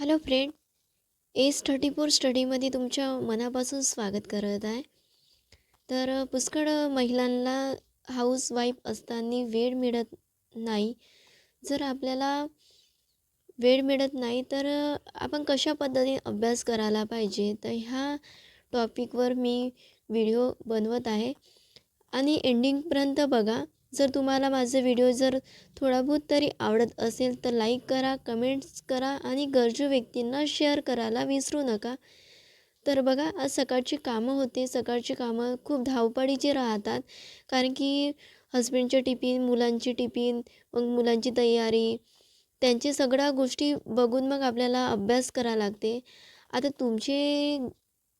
Hello friends thirty four स्टडीमध्ये तुमच्या मनापासून स्वागत करत आहे. तर पुष्कळ महिलांना महिलांना हाऊसवाईफ असताना वेळ मिळत नाही. जर आपल्याला वेळ मिळत नाही तर आपण कशा पद्धतीने अभ्यास करायला पाहिजे? तर ह्या टॉपिकवर मी व्हिडिओ बनवत आहे. आणि एंडिंगपर्यंत बघा. जर तुम्हाला माझं व्हिडिओ जर थोडा बहुत तरी आवडत असेल तर लाईक करा कमेंट्स करा आणि गरजू व्यक्तींना शेअर करायला विसरू नका. तर बघा आज सकाळची कामं होते. सकाळची कामं खूप धावपळीची राहतात. कारण की हस्बंडचे टिफिन मुलांची टिफिन मग मुलांची तयारी त्यांची सगळ्या गोष्टी बघून मग आपल्याला अभ्यास करा लागते. आता तुमचे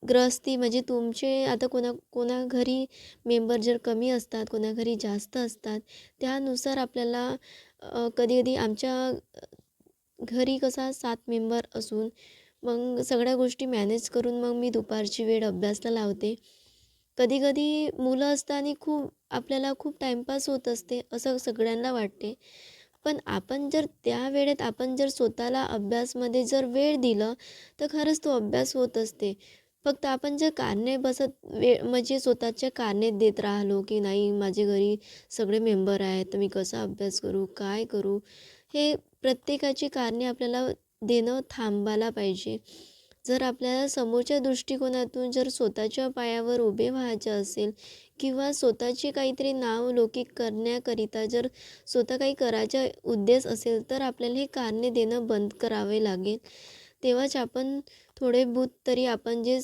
ग्रहस्थी म्हणजे तुमचे आता कोणा कोणा घरी मेंबर जर कमी असतात कोणा घरी जास्त असतात त्यानुसार आपल्याला कधी कधी आमच्या घरी कसा सात मेंबर असून मग सगळ्या गोष्टी मॅनेज करून मग मी दुपारची वेळ अभ्यासला लावते. कधी कधी मुलं असताना खूप आपल्याला खूप टाईमपास होत असते असं सगळ्यांना वाटते. पण आपण जर त्या वेळेत आपण जर स्वतःला अभ्यासमध्ये जर वेळ दिलं तर खरंच तो अभ्यास होत असते. फक्त आपण जर कारणे बसत वेळ म्हणजे स्वतःच्या कारणे देत राहिलो की नाही माझे घरी सगळे मेंबर आहेत तर मी कसा अभ्यास करू काय करू हे प्रत्येकाची कारणे आपल्याला देणं थांबायला पाहिजे. जर आपल्याला समोरच्या दृष्टिकोनातून जर स्वतःच्या पायावर उभे व्हायचे असेल किंवा स्वतःचे काहीतरी नाव लौकिक करण्याकरिता जर स्वतः काही करायचा उद्देश असेल तर आपल्याला हे कारणे देणं बंद करावे लागेल. तेव्हाच आपण थोडे बहुत तरी आपण जे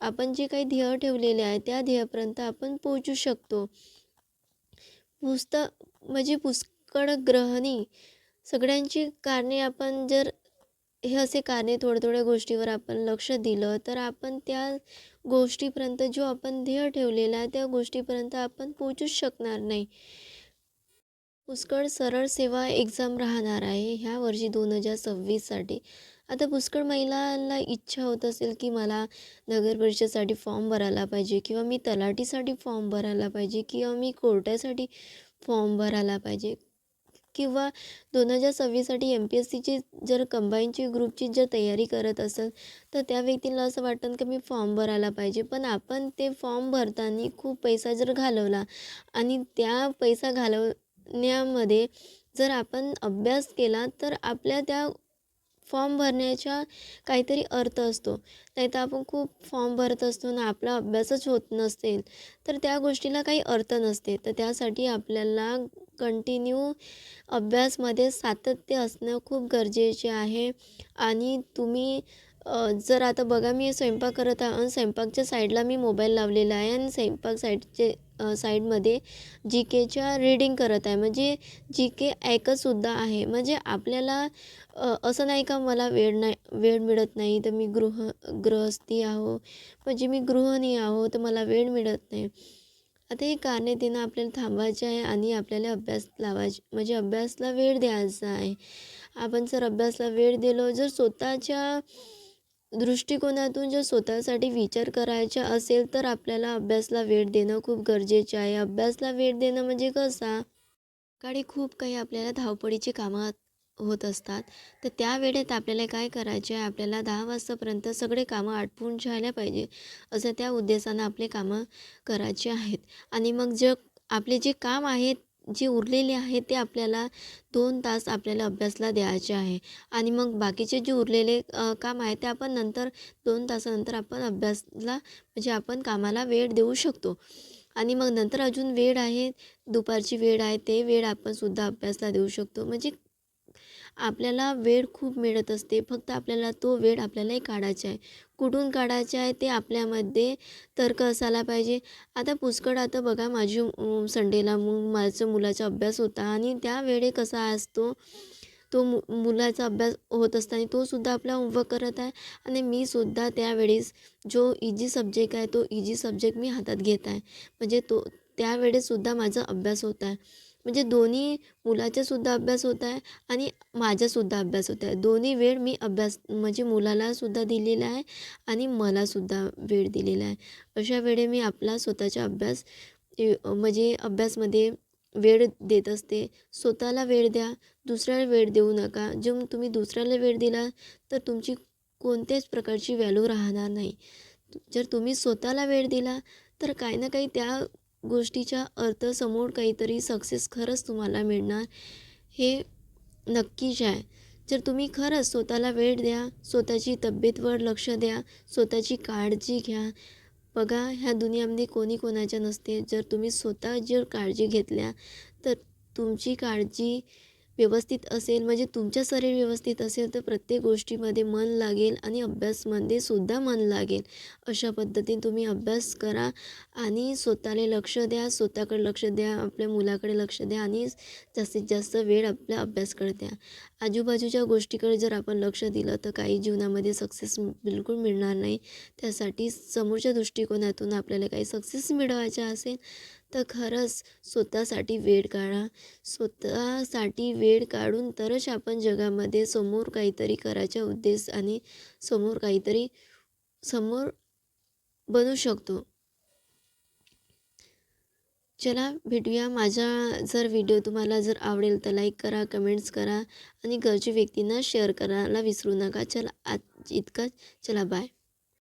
आपण जे काही ध्येय ठेवलेले आहे त्या ध्येयापर्यंत आपण पोहोचू शकतो. पुस्तक म्हणजे पुष्कळ ग्रहणी सगळ्यांची कारणे आपण जर हे असे कारणे थोड्या थोड्या गोष्टीवर आपण लक्ष दिलं तर आपण त्या गोष्टीपर्यंत जो आपण ध्येय ठेवलेला आहे त्या गोष्टीपर्यंत आपण पोचूच शकणार नाही. पुष्कळ सरळ सेवा एक्झाम राहणार आहे ह्या वर्षी दोन हजार सव्वीससाठी आता पुष्कळ महिलांना इच्छा होत असेल की मला नगर परिषदसाठी फॉर्म भरायला पाहिजे किंवा मी तलाठीसाठी फॉर्म भरायला पाहिजे किंवा मी कोर्टासाठी फॉर्म भरायला पाहिजे. किंवा दोन हजार सव्वीससाठी एम पी एस सीची जर कंबाईनची ग्रुपची जर तयारी करत असेल तर त्या व्यक्तीला असं वाटतं की मी फॉर्म भरायला पाहिजे. पण आपण ते फॉर्म भरताना खूप पैसा जर घालवला आणि त्या पैसा घालवण्यामध्ये जर आपण अभ्यास केला तर आपल्या त्या फॉर्म भरण्याच्या काहीतरी अर्थ असतो. नाही तर आपण खूप फॉर्म भरत असतो ना आपला अभ्यासच होत नसेल तर त्या गोष्टीला काही अर्थ नसते. तर त्यासाठी आपल्याला कंटिन्यू अभ्यासमध्ये सातत्य असणं खूप गरजेचे आहे. आणि तुम्ही जर आता बघा मी स्वयंपाक करत आहे आणि स्वयंपाकच्या साईडला मी मोबाईल लावलेला आहे आणि स्वयंपाक साईडचे साईडमध्ये जी केच्या रीडिंग करत आहे. म्हणजे जी के ऐकतसुद्धा आहे. म्हणजे आपल्याला असं नाही का मला वेळ नाही वेळ मिळत नाही तर मी गृह गृहस्थी आहो. म्हणजे मी गृहणी आहो तर मला वेळ मिळत नाही. आता हे कारणे देणं आपल्याला थांबवायचे आहे आणि आपल्याला अभ्यास लावायचे म्हणजे अभ्यासला वेळ द्यायचा आहे. आपण जर अभ्यासला वेळ दिलो जर स्वतःच्या दृष्टिकोनातून जर स्वतःसाठी विचार करायचा असेल तर आपल्याला अभ्यासला वेळ देणं खूप गरजेचे आहे. अभ्यासला वेळ देणं म्हणजे कसा? काळी खूप काही आपल्याला धावपळीची कामं होत असतात. तर त्या वेळेत आपल्याला काय करायचे? आहे आपल्याला दहा वाजतापर्यंत सगळे कामं आटपून झाल्या पाहिजे असं त्या उद्देशानं आपले कामं करायचे आहेत. आणि मग जे आपले जे काम आहेत जे उरलेले आहे ते आपल्याला दोन तास आपल्याला अभ्यासला द्यायचे आहे. आणि मग बाकीचे जे उरलेले काम आहे ते आपण नंतर दोन तासानंतर आपण अभ्यासला म्हणजे आपण कामाला वेळ देऊ शकतो. आणि मग नंतर अजून वेळ आहे दुपारची वेळ आहे ते वेळ आपण सुद्धा अभ्यासला देऊ शकतो. म्हणजे आपल्याला वेळ खूप मिळत असते. फक्त आपल्याला तो वेळ आपल्यालाही काढायचा आहे. कुठून काढायचा आहे ते आपल्यामध्ये तर्क असायला पाहिजे. आता पुष्कळ आता बघा माझी संडेला मग माझं मुलाचा अभ्यास होता आणि त्या वेळे कसा असतो तो मु मुलाचा अभ्यास होत असताना तो सुद्धा आपला होमवर्क करत आहे आणि मी सुद्धा त्यावेळेस जो इजी सब्जेक्ट आहे तो इजी सब्जेक्ट मी हातात घेत आहे. म्हणजे तो त्यावेळेससुद्धा माझा अभ्यास होत आहे. म्हणजे दोन्ही मुलाचासुद्धा अभ्यास होत आहे आणि माझासुद्धा अभ्यास होत आहे. दोन्ही वेळ मी अभ्यास म्हणजे मुलालासुद्धा दिलेला आहे आणि मलासुद्धा वेळ दिलेला आहे. अशा वेळे मी आपला स्वतःचा अभ्यास म्हणजे अभ्यासमध्ये वेळ देत असते. स्वतःला वेळ द्या दुसऱ्याला वेळ देऊ नका. जे तुम्ही दुसऱ्याला वेळ दिला तर तुमची कोणत्याच प्रकारची व्हॅल्यू राहणार नाही. जर तुम्ही स्वतःला वेळ दिला तर काही ना काही त्या गोष्टीच्या अर्थ समोर काहीतरी सक्सेस खरंच तुम्हाला मिळणार हे नक्कीच आहे. जर तुम्ही खरंच स्वतःला वेळ द्या स्वतःची तब्येतवर लक्ष द्या स्वतःची काळजी घ्या. बघा ह्या दुनियामध्ये कोणी कोणाच्या नसते. जर तुम्ही स्वतः जर काळजी घेतल्या तर तुमची काळजी व्यवस्थित असेल म्हणजे तुमचं शरीर व्यवस्थित असेल तर प्रत्येक गोष्टीमध्ये मन लागेल आणि अभ्यासमध्ये सुद्धा मन लागेल. अशा पद्धतीने तुम्ही अभ्यास करा आणि स्वतःला लक्ष द्या स्वतःकडे लक्ष द्या आपल्या मुलाकडे लक्ष द्या आणि जास्तीत जास्त वेळ आपल्या अभ्यासकडे द्या. आजूबाजूच्या गोष्टीकडे जर आपण लक्ष दिलं तर काही जीवनामध्ये सक्सेस बिलकुल मिळणार नाही. त्यासाठी समोरच्या दृष्टिकोनातून आपल्याला काही सक्सेस मिळवायचा असेल तर खरंच स्वतःसाठी वेळ काढा. स्वतःसाठी वेळ काढून तरच आपण जगामध्ये समोर काहीतरी करायचा उद्देश आणि समोर काहीतरी समोर बनू शकतो. चला भेटूया. माझा जर व्हिडिओ तुम्हाला जर आवडेल तर लाईक करा कमेंट्स करा आणि घरच्या व्यक्तींना शेअर करायला विसरू नका. चला आज इतकाच. चला बाय.